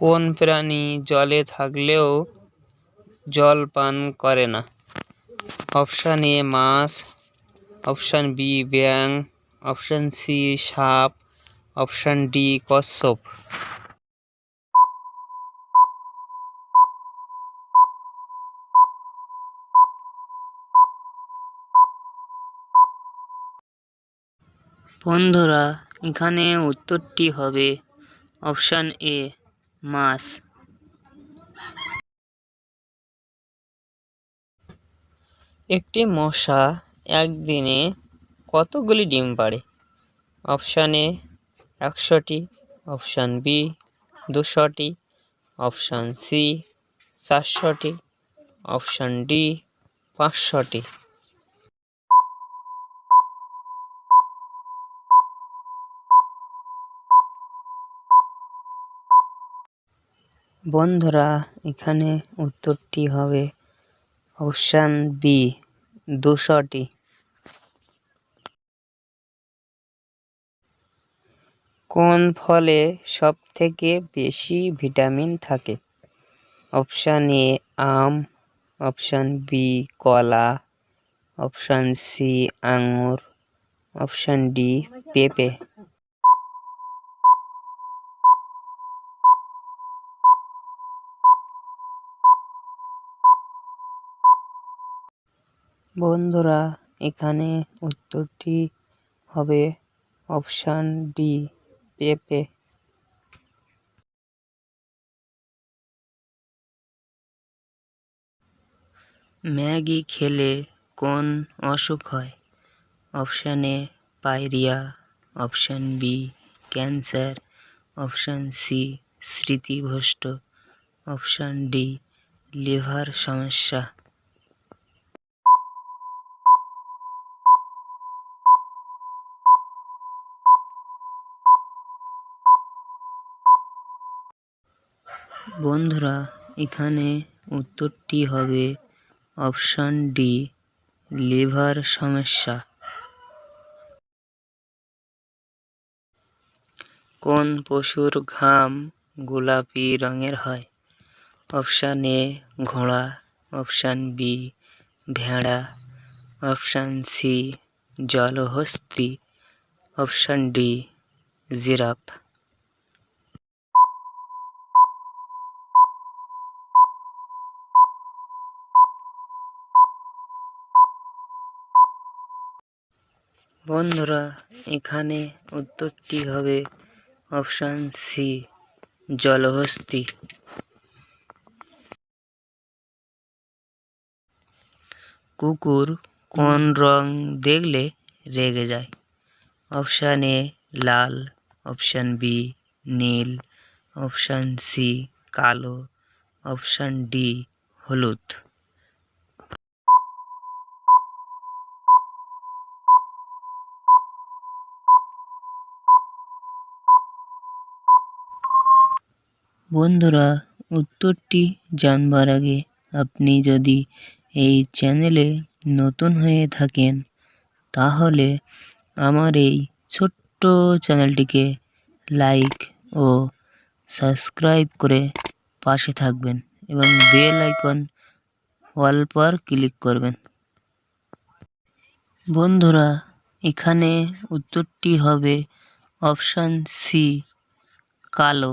কোন প্রাণী জলে থাকলেও জল পান করে না? অপশান এ মাছ, অপশান বি ব্যাং অপশান সি সাপ, অপশান ডি কচ্ছপ। বন্ধুরা, এখানে উত্তরটি হবে অপশান এ। মাছ। একটি মশা একদিনে কতগুলি ডিম পাড়ে? অপশান এ, একশোটি। অপশান বি, দুশোটি। অপশান সি, চারশোটি। অপশান ডি, পাঁচশোটি। বন্ধুরা, এখানে উত্তরটি হবে অপশান বি, দুশোটি। কোন ফলে সব থেকে বেশি ভিটামিন থাকে? অপশান এ, আম, অপশান বি, কলা, অপশান সি, আঙুর, অপশান ডি, পেঁপে। বন্ধুরা, এখানে উত্তরটি হবে অপশান ডি, পেঁপে। ম্যাগি খেলে কোন অসুখ হয়? Option A, pyorrhoea. Option B, cancer. Option C, স্মৃতিভ্রষ্ট। Option D, liver সমস্যা। বন্ধুরা, এখানে উত্তরটি হবে অপশান ডি, লিভার সমস্যা। কোন পশুর ঘাম গোলাপি রঙের হয়? অপশান এ, ঘোড়া। অপশান বি, ভেড়া। Option C, জলহস্তী। Option D, giraffe. বন্ধুরা, এখানে উত্তরটি হবে অপশান সি জলহস্তী। কুকুর কোন রং দেখলে রেগে যায়? অপশান এ লাল। অপশান বি নীল। অপশান সি কালো। অপশান ডি হলুদ। বন্ধুরা, উত্তরটি জানবার আগে আপনি যদি এই চ্যানেলে নতুন হয়ে থাকেন, তাহলে আমার এই ছোট্ট চ্যানেলটিকে লাইক ও সাবস্ক্রাইব করে পাশে থাকবেন এবং বেল আইকন অল পর ক্লিক করবেন। বন্ধুরা, এখানে উত্তরটি হবে অপশান সি, কালো।